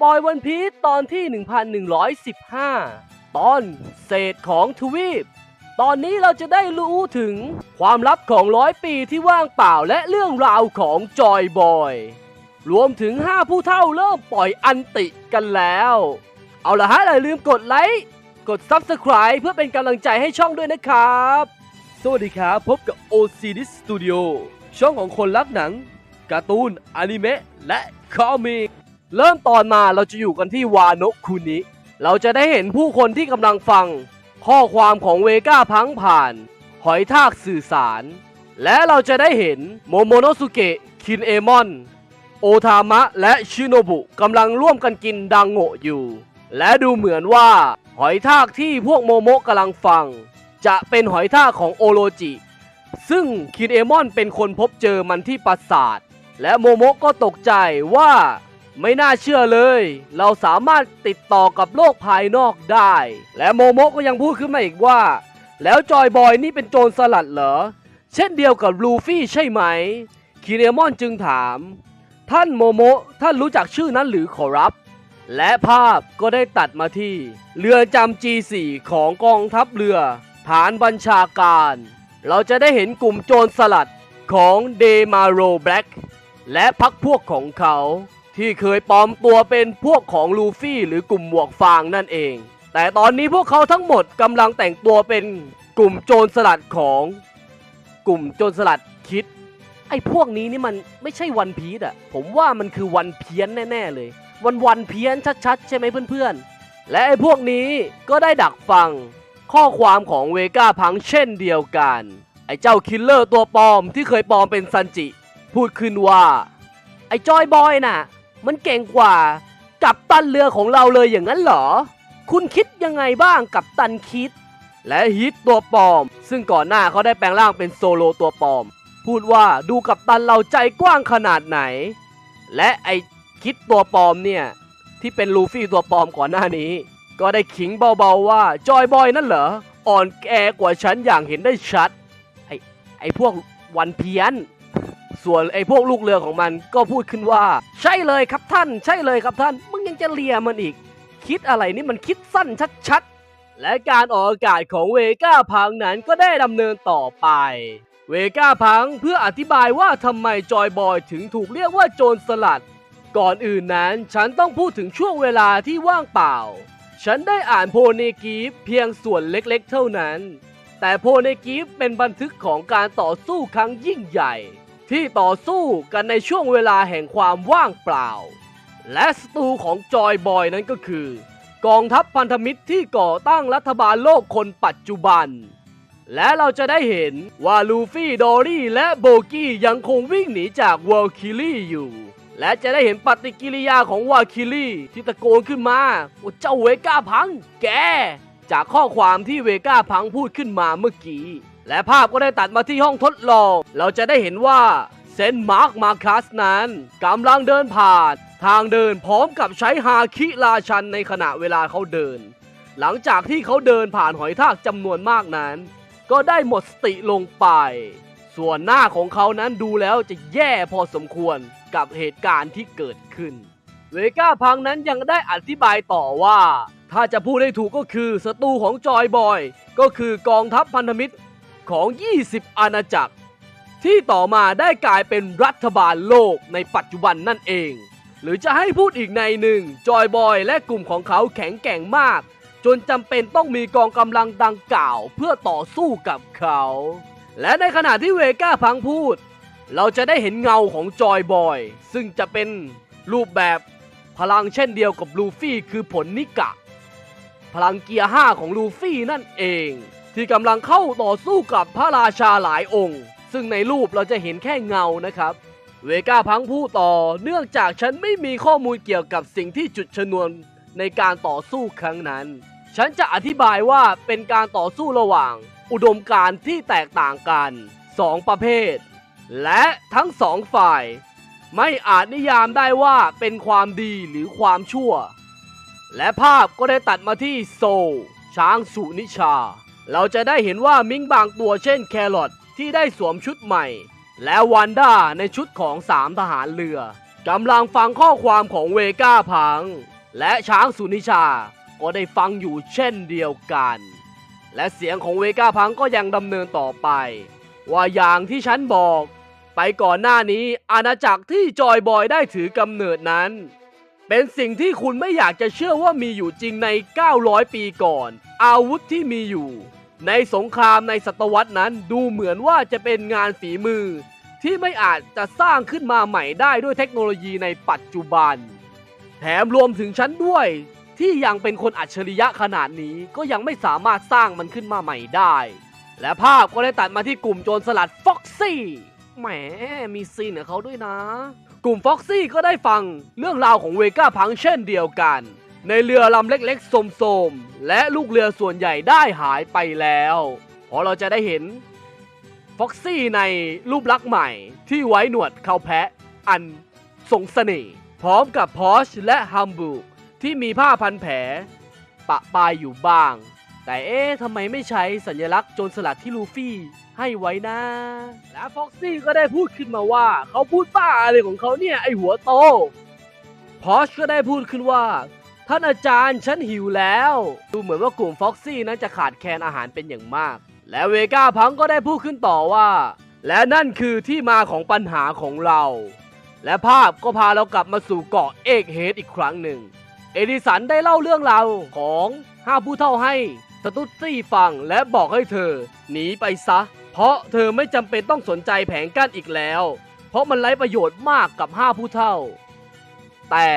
ปอยวันพี e ตอนที่ 1115 ตอนเศษของทวีป ตอนนี้เราจะได้รู้ถึงความลับของร้อยปีที่ว่างเปล่าและเรื่องราวของจอยบอย รวมถึง 5 ผู้เท่าเริ่มปล่อยอันติกันแล้ว เอาละฮะอย่าลืมกดไลค์ กด Subscribe เพื่อเป็นกำลังใจให้ช่องด้วยนะครับ สวัสดีครับพบกับ OCD Studio ช่องของคนรักหนัง การ์ตูน อนิเมะ และคอมิก เริ่มตอนมาเราจะอยู่กันที่วาโนะคุนิ เราจะได้เห็นผู้คนที่กำลังฟัง ข้อความของเวก้าพังผ่าน หอยทากสื่อสาร และเราจะได้เห็นโมโมโนสุเกะคินเอมอนโอทามะและชิโนบุกำลังร่วมกันกินดังโงะอยู่ และดูเหมือนว่า หอยทากที่พวกโมโมะกำลังฟัง จะเป็นหอยทากของโอโรจิ ซึ่งคินเอมอนเป็นคนพบเจอมันที่ปราสาท และโมโมะก็ตกใจว่า ไม่น่าเชื่อเลย เราสามารถติดต่อกับโลกภายนอกได้ และโมโมก็ยังพูดขึ้นมาอีกว่า แล้วจอยบอยนี่เป็นโจรสลัดเหรอ เช่นเดียวกับลูฟี่ใช่ไหม คิเอมอนจึงถาม ท่านโมโมท่านรู้จักชื่อนั้นหรือขอรับ และภาพก็ได้ตัดมาที่ เรือจำ G4 ของกองทัพเรือ ฐานบัญชาการ เราจะได้เห็นกลุ่มโจรสลัดของเดมาโรแบล็กและพักพวกของเขา ที่เคยปลอมตัวเป็นพวกของลูฟี่หรือกลุ่มหมวกฟางนั่นเอง แต่ตอนนี้พวกเขาทั้งหมดกำลังแต่งตัวเป็นกลุ่มโจรสลัดของกลุ่มโจรสลัดคิด ไอ้พวกนี้นี่มันไม่ใช่วันพีซอะผมว่ามันคือวันเพี้ยนแน่ๆเลย วันวันเพี้ยนชัดๆ ใช่ไหมเพื่อนๆ และไอ้พวกนี้ก็ได้ดักฟังข้อความของเวก้าพังเช่นเดียวกัน ไอ้เจ้าคิลเลอร์ตัวปลอมที่เคยปลอมเป็นซันจิ พูดขึ้นว่า ไอ้จอยบอยน่ะ มันเก่งกว่า กับตันเรือของเราเลยอย่างนั้นเหรอ คุณคิดยังไงบ้างกับตันคิด และฮิตตัวปลอม ซึ่งก่อนหน้าเขาได้แปลงร่างเป็นโซโลตัวปลอม พูดว่าดูกับตันเราใจกว้างขนาดไหน และไอคิดตัวปลอมเนี่ย ที่เป็นลูฟี่ตัวปลอมก่อนหน้านี้ ก็ได้ขิงเบาๆว่าจอยบอยนั่นเหรออ่อนแอกว่าฉันอย่างเห็นได้ชัดไอไอพวกวันเพี้ยน ส่วนไอ้พวกลูกเรือของมันก็พูดขึ้นว่า ใช่เลยครับท่าน ใช่เลยครับท่าน มึงยังจะเลียมันอีก คิดอะไรนี่มันคิดสั้นชัดๆ และการออกอากาศของเวก้าพังนั้นก็ได้ดำเนินต่อไป เวก้าพังเพื่ออธิบายว่าทำไมจอยบอยถึงถูกเรียกว่าโจรสลัด ก่อนอื่นนั้นฉันต้องพูดถึงช่วงเวลาที่ว่างเปล่า ฉันได้อ่านโพเนกีฟเพียงส่วนเล็กๆ เท่านั้น แต่โพเนกีฟเป็นบันทึกของการต่อสู้ครั้งยิ่งใหญ่ ที่ต่อสู้กันในช่วงเวลาแห่งความว่างเปล่า และศัตรูของจอยบอยนั้นก็คือ กองทัพพันธมิตรที่ก่อตั้งรัฐบาลโลกคนปัจจุบัน และเราจะได้เห็นว่าลูฟี่ดอรี่และโบกี้ยังคงวิ่งหนีจากวอลคิลี่อยู่ และจะได้เห็นปฏิกิริยาของวาคิลี่ที่ตะโกนขึ้นมาว่าเจ้าเวก้าพัง แก จากข้อความที่เวก้าพังพูดขึ้นมาเมื่อกี้ และภาพก็ได้ตัดมาที่ห้องทดลอง เราจะได้เห็นว่าเซนต์มาร์คมาคัสนั้นกำลังเดินผ่าน ทางเดินพร้อมกับใช้ฮาคิราชันในขณะเวลาเขาเดิน หลังจากที่เขาเดินผ่านหอยทากจำนวนมากนั้น ก็ได้หมดสติลงไป ส่วนหน้าของเขานั้นดูแล้วจะแย่พอสมควรกับเหตุการณ์ที่เกิดขึ้นเวก้าพังนั้นยังได้อธิบายต่อว่า ถ้าจะพูดให้ถูกก็คือศัตรูของจอยบอย ก็คือกองทัพพันธมิตร ของ 20 อาณาจักร ที่ต่อมาได้กลายเป็นรัฐบาลโลกในปัจจุบันนั่นเอง หรือจะให้พูดอีกในหนึ่งจอยบอยและกลุ่มของเขาแข็งแกร่งมาก จนจำเป็นต้องมีกองกำลังดังกล่าวเพื่อต่อสู้กับเขา และในขณะที่เวก้าพังพูด เราจะได้เห็นเงาของจอยบอย ซึ่งจะเป็นรูปแบบพลังเช่นเดียวกับลูฟี่คือผลนิกะ พลังเกียร์5ของลูฟี่นั่นเอง ที่กำลังเข้าต่อสู้กับพระราชาหลายองค์ ซึ่งในรูปเราจะเห็นแค่เงานะครับ เวก้าพังพูดต่อเนื่องจากฉันไม่มีข้อมูลเกี่ยวกับสิ่งที่จุดชนวนในการต่อสู้ครั้งนั้น ฉันจะอธิบายว่าเป็นการต่อสู้ระหว่าง อุดมการณ์ที่แตกต่างกัน2ประเภท และทั้งสองฝ่าย ไม่อาจนิยามได้ว่าเป็นความดีหรือความชั่ว และภาพก็ได้ตัดมาที่โซลช้างสุนิชา เราจะได้เห็นว่ามิงบางตัวเช่นแครอทที่ได้สวมชุดใหม่ และวันด้าในชุดของสามทหารเรือกำลังฟังข้อความของเวก้าพัง และช้างสุนิชา ก็ได้ฟังอยู่เช่นเดียวกัน และเสียงของเวก้าพังก็ยังดำเนินต่อไป ว่าอย่างที่ฉันบอก ไปก่อนหน้านี้อาณาจักรที่จอยบอยได้ถือกำเนิดนั้น เป็นสิ่งที่คุณไม่อยากจะเชื่อว่ามีอยู่จริงใน 900 ปีก่อน อาวุธที่มีอยู่ ในสงครามในศตวรรษนั้นดูเหมือนว่าจะเป็นงานฝีมือ ที่ไม่อาจจะสร้างขึ้นมาใหม่ได้ด้วยเทคโนโลยีในปัจจุบัน แถมรวมถึงฉันด้วย ที่ยังเป็นคนอัจฉริยะขนาดนี้ก็ยังไม่สามารถสร้างมันขึ้นมาใหม่ได้ และภาพก็ได้ตัดมาที่กลุ่มโจรสลัดฟ็อกซี่แหมมีซีนกับเขาด้วยนะ กลุ่มฟ็อกซี่ก็ได้ฟังเรื่องราวของเวก้าพังเช่นเดียวกัน ในเรือลำเล็กๆโสมๆ และลูกเรือส่วนใหญ่ได้หายไปแล้วเพราะเราจะได้เห็นฟ็อกซี่ในรูปลักษณ์ใหม่ที่ไว้หนวดเขาแพะอันทรงเสน่ห์พร้อมกับพอชและฮัมบูกที่มีผ้าพันแผล ปะปายอยู่บ้าง แต่เอ๊ะทำไมไม่ใช้สัญลักษณ์โจรสลัดที่ลูฟี่ ให้ไว้นะ และฟ็อกซี่ก็ได้พูดขึ้นมาว่า เขาพูดบ้าอะไรของเขาเนี่ยไอหัวโต พอชก็ได้พูดขึ้นว่า ท่านอาจารย์ฉันหิวแล้ว ดูเหมือนว่ากลุ่มฟ็อกซี่นั้นจะขาดแคลนอาหารเป็นอย่างมาก และเวก้าพังก็ได้พูดขึ้นต่อว่า และนั่นคือที่มาของปัญหาของเรา และภาพก็พาเรากลับมาสู่เกาะเอกเฮดอีกครั้งหนึ่ง เอดิสันได้เล่าเรื่องราวของห้าผู้เท่าให้สตุตซี่ฟังและบอกให้เธอหนีไปซะ เพราะเธอไม่จำเป็นต้องสนใจแผงกั้นอีกแล้ว เพราะมันไร้ประโยชน์มากกับห้าผู้เท่า แต่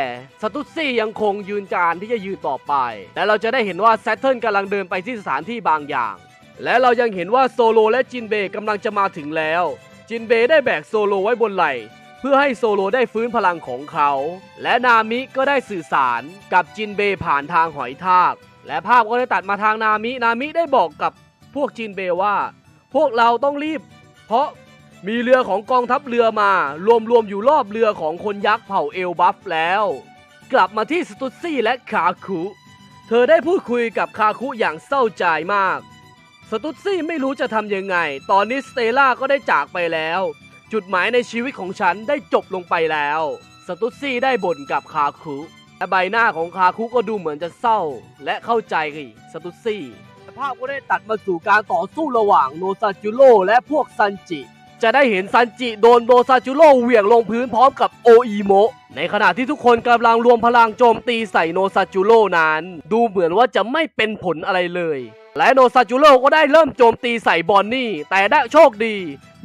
สตุตซี่ยังคงยืนการที่จะยืนต่อไป และเราจะได้เห็นว่าแซตเทิลกำลังเดินไปที่สถานที่บางอย่าง และเรายังเห็นว่าโซโลและจินเบย์กำลังจะมาถึงแล้ว จินเบย์ได้แบกโซโลไว้บนไหล่เพื่อให้โซโลได้ฟื้นพลังของเขา และนามิก็ได้สื่อสารกับจินเบย์ผ่านทางหอยทาก และภาพก็ได้ตัดมาทางนามิ นามิได้บอกกับพวกจินเบย์ว่า พวกเราต้องรีบ เพราะมีเรือของกองทัพเรือมารวมรวมๆอยู่รอบเรือของคนยักษ์เผ่าเอลบัฟแล้ว กลับมาที่สตุตซี่และคาคุ เธอได้พูดคุยกับคาคุอย่างเศร้าใจมาก สตุตซี่ไม่รู้จะทำยังไง ตอนนี้สเตล่าก็ได้จากไปแล้ว จุดหมายในชีวิตของฉันได้จบลงไปแล้ว สตุตซี่ได้บ่นกับคาคุและใบหน้าของคาคุก็ดูเหมือนจะเศร้า และเข้าใจสตุตซี่ ภาพก็ได้ตัดมาสู่การต่อสู้ระหว่างโนซาจูโร่และพวกซันจิ จะได้เห็นซันจิโดนโนซาจูโร่เหวี่ยงลงพื้นพร้อมกับโออีโมะในขณะที่ทุกคนกำลังรวมพลังโจมตีใส่โนซาจูโร่นั้น ดูเหมือนว่าจะไม่เป็นผลอะไรเลย และโนซาจูโร่ก็ได้เริ่มโจมตีใส่บอนนี่ แต่ได้โชคดี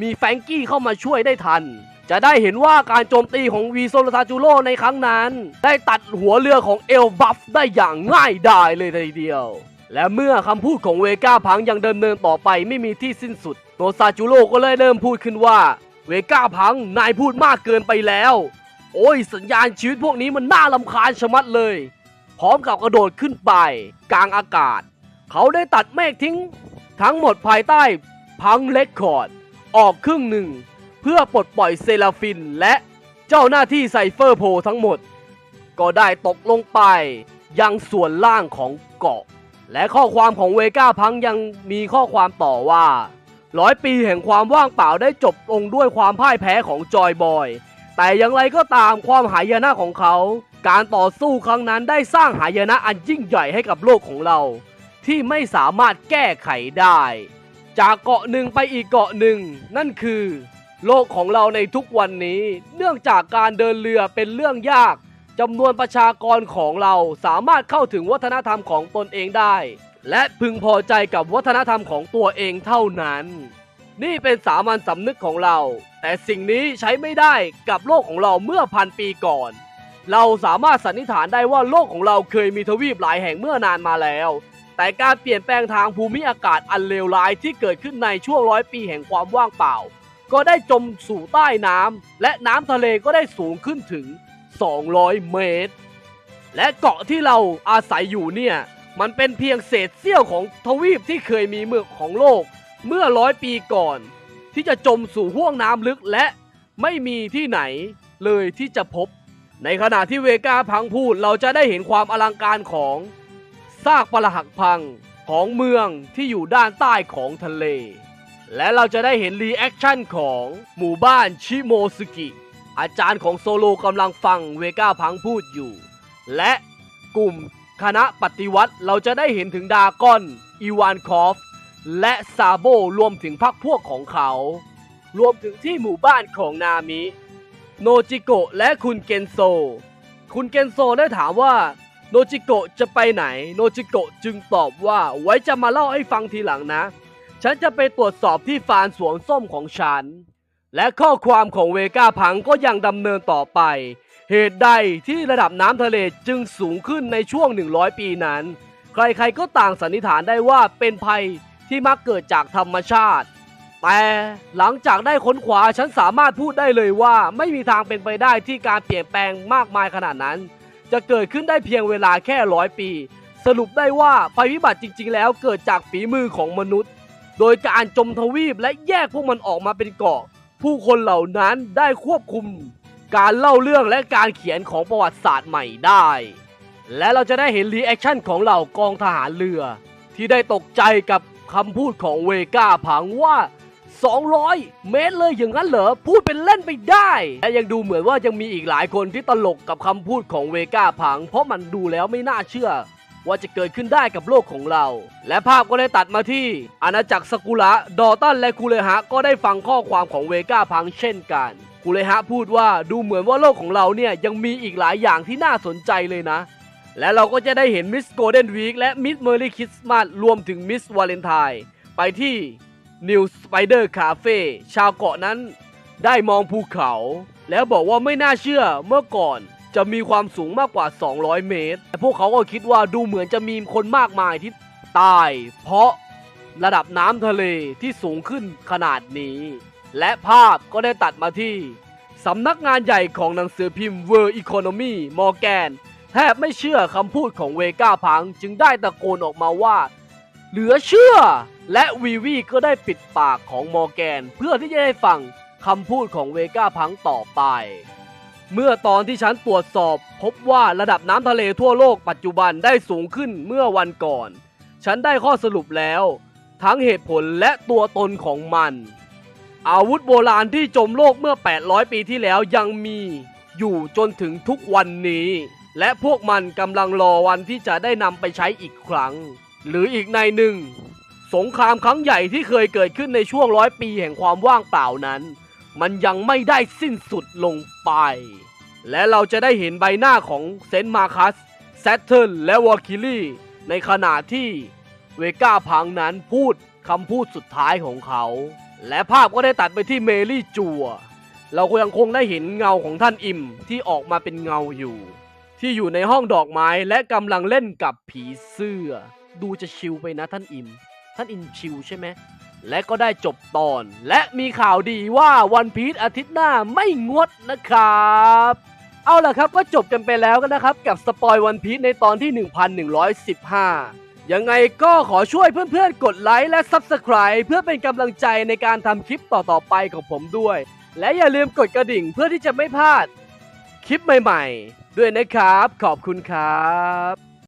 มีแฟงกี้เข้ามาช่วยได้ทันจะได้เห็นว่าการโจมตีของวีโซโนซาจูโร่ในครั้งนั้น ได้ตัดหัวเรือของเอลบัฟได้อย่างง่ายดายเลยทีเดียว และเมื่อคำพูดของเวก้าพังยังเดำเนินต่อไปไม่มีที่สิ้นสุด โนซาจูโร่ก็เลยเริ่มพูดขึ้นว่า เวก้าพังนายพูดมากเกินไปแล้ว โอ้ยสัญญาณชีวิตพวกนี้มันน่าลำคาญชะมัดเลย พร้อมกับกระโดดขึ้นไป กลางอากาศ เขาได้ตัดเมฆทิ้ง ทั้งหมดภายใต้พังเลคคอร์ด ออกครึ่งหนึ่ง เพื่อปลดปล่อยเซราฟินและเจ้าหน้าที่ไซเฟอร์โพลทั้งหมด ก็ได้ตกลงไปยังส่วนล่างของเกาะ และข้อความของเวก้าพังยังมีข้อความต่อว่าร้อยปีแห่งความว่างเปล่าได้จบลงด้วยความพ่ายแพ้ของจอยบอย แต่อย่างไรก็ตามความหายนะของเขา การต่อสู้ครั้งนั้นได้สร้างหายนะอันยิ่งใหญ่ให้กับโลกของเรา ที่ไม่สามารถแก้ไขได้ จากเกาะหนึ่งไปอีกเกาะหนึ่ง นั่นคือ โลกของเราในทุกวันนี้ เนื่องจากการเดินเรือเป็นเรื่องยาก จำนวนประชากรของเราสามารถเข้าถึงวัฒนธรรมของตนเองได้ และพึงพอใจกับวัฒนธรรมของตัวเองเท่านั้น นี่เป็นสามัญสำนึกของเรา แต่สิ่งนี้ใช้ไม่ได้กับโลกของเราเมื่อพันปีก่อน เราสามารถสันนิษฐานได้ว่าโลกของเราเคยมีทวีปหลายแห่งเมื่อนานมาแล้ว แต่การเปลี่ยนแปลงทางภูมิอากาศอันเลวร้ายที่เกิดขึ้นในช่วงร้อยปีแห่งความว่างเปล่า ก็ได้จมสู่ใต้น้ำและน้ำทะเลก็ได้สูงขึ้นถึง 200 เมตร และเกาะที่เราอาศัยอยู่เนี่ย มันเป็นเพียงเศษเสี้ยวของทวีปที่เคยมีเมือกของโลก เมื่อร้อยปีก่อน ที่จะจมสู่ห้วงน้ำลึกและไม่มีที่ไหนเลยที่จะพบ ในขณะที่เวกาพังพูดเราจะได้เห็นความอลังการของซากปรักหักพังของเมืองที่อยู่ด้านใต้ของทะเล และเราจะได้เห็นรีแอคชั่นของหมู่บ้านชิโมซึกิ อาจารย์ของโซโลกำลังฟังเวก้าพังพูดอยู่ และกลุ่มคณะปฏิวัติเราจะได้เห็นถึงดากอน อีวานคอฟ และซาโบรวมถึงพรรคพวกของเขา รวมถึงที่หมู่บ้านของนามิ โนจิโกะและคุณเกนโซ คุณเกนโซได้ถามว่าโนจิโกะจะไปไหน โนจิโกะจึงตอบว่าไว้จะมาเล่าให้ฟังทีหลังนะ ฉันจะไปตรวจสอบที่ฟานสวนส้มของฉัน และข้อความของเวก้าพังก็ยังดำเนินต่อไป เหตุใดที่ระดับน้ำทะเลจึงสูงขึ้นในช่วง 100 ปีนั้น ใครๆก็ต่างสันนิษฐานได้ว่าเป็นภัยที่มักเกิดจากธรรมชาติ แต่หลังจากได้ค้นคว้าฉันสามารถพูดได้เลยว่าไม่มีทางเป็นไปได้ที่การเปลี่ยนแปลงมากมายขนาดนั้น จะเกิดขึ้นได้เพียงเวลาแค่ร้อยปี สรุปได้ว่าภัยพิบัติจริง ๆ แล้วเกิดจากฝีมือของมนุษย์ โดยการจมทวีปและแยกพวกมันออกมาเป็นเกาะ ผู้คนเหล่านั้นได้ควบคุมการเล่าเรื่องและการเขียนของประวัติศาสตร์ใหม่ได้ และเราจะได้เห็นรีแอคชั่นของเหล่ากองทหารเรือ ที่ได้ตกใจกับคำพูดของเวก้าผังว่า 200 เมตรเลยอย่างนั้นเหรอ พูดเป็นเล่นไปได้ และยังดูเหมือนว่ายังมีอีกหลายคนที่ตลกกับคำพูดของเวก้าผัง เพราะมันดูแล้วไม่น่าเชื่อ ว่าจะเกิดขึ้นได้กับโลกของเรา และภาพก็ได้ตัดมาที่ อาณาจักรสกุระดอตันและคูเลฮะก็ได้ฟังข้อความของเวก้าพังเช่นกันคูเลฮะพูดว่าดูเหมือนว่าโลกของเราเนี่ยยังมีอีกหลายอย่างที่น่าสนใจเลยนะ และเราก็จะได้เห็นมิสโกลเด้นวีคและมิสเมอร์รี่คริสต์มาสรวมถึงมิสวาเลนไทน์ไปที่นิวสไปเดอร์คาเฟ่ชาวเกาะนั้น ได้มองภูเขา แล้วบอกว่าไม่น่าเชื่อเมื่อก่อน จะมีความสูงมากกว่า 200 เมตร แต่พวกเขาก็คิดว่าดูเหมือนจะมีคนมากมายที่ตาย เพราะระดับน้ำทะเลที่สูงขึ้นขนาดนี้ และภาพก็ได้ตัดมาที่สำนักงานใหญ่ของหนังสือพิมพ์ World Economy มอร์แกนแทบไม่เชื่อคำพูดของเวก้าพังจึงได้ตะโกนออกมาว่า เหลือเชื่อ และวีวีก็ได้ปิดปากของมอร์แกน เพื่อที่จะได้ฟังคำพูดของเวก้าพังต่อไป เมื่อตอนที่ฉันตรวจสอบ พบว่าระดับน้ำทะเลทั่วโลกปัจจุบันได้สูงขึ้นเมื่อวันก่อน ฉันได้ข้อสรุปแล้ว ทั้งเหตุผลและตัวตนของมัน อาวุธโบราณที่จมโลกเมื่อ 800 ปีที่แล้วยังมีอยู่จนถึงทุกวันนี้ และพวกมันกำลังรอวันที่จะได้นำไปใช้อีกครั้ง หรืออีกในหนึ่ง สงครามครั้งใหญ่ที่เคยเกิดขึ้นในช่วงร้อยปีแห่งความว่างเปล่านั้น มันยังไม่ได้สิ้นสุดลงไป และเราจะได้เห็นใบหน้าของเซนต์มาคัสแซตเทิลและวอร์คิลี่ในขณะที่เวก้าพังนั้นพูดคำพูดสุดท้ายของเขา และภาพก็ได้ตัดไปที่เมลี่จัว เราก็ยังคงได้เห็นเงาของท่านอิมที่ออกมาเป็นเงาอยู่ ที่อยู่ในห้องดอกไม้และกำลังเล่นกับผีเสื้อ ดูจะชิลไปนะท่านอิม ท่านอิมชิลใช่ไหม และก็ได้จบตอน และมีข่าวดีว่าวันพีชอาทิตย์หน้าไม่งดนะครับ เอาล่ะครับก็จบกันไปแล้วกันนะครับ กับสปอยวันพีชในตอนที่ 1115 ยังไงก็ขอช่วยเพื่อนๆ กดไลค์และ Subscribe เพื่อเป็นกำลังใจในการทำคลิปต่อๆไปของผมด้วย และอย่าลืมกดกระดิ่งเพื่อที่จะไม่พลาดคลิปใหม่ๆ ด้วยนะครับ ขอบคุณครับ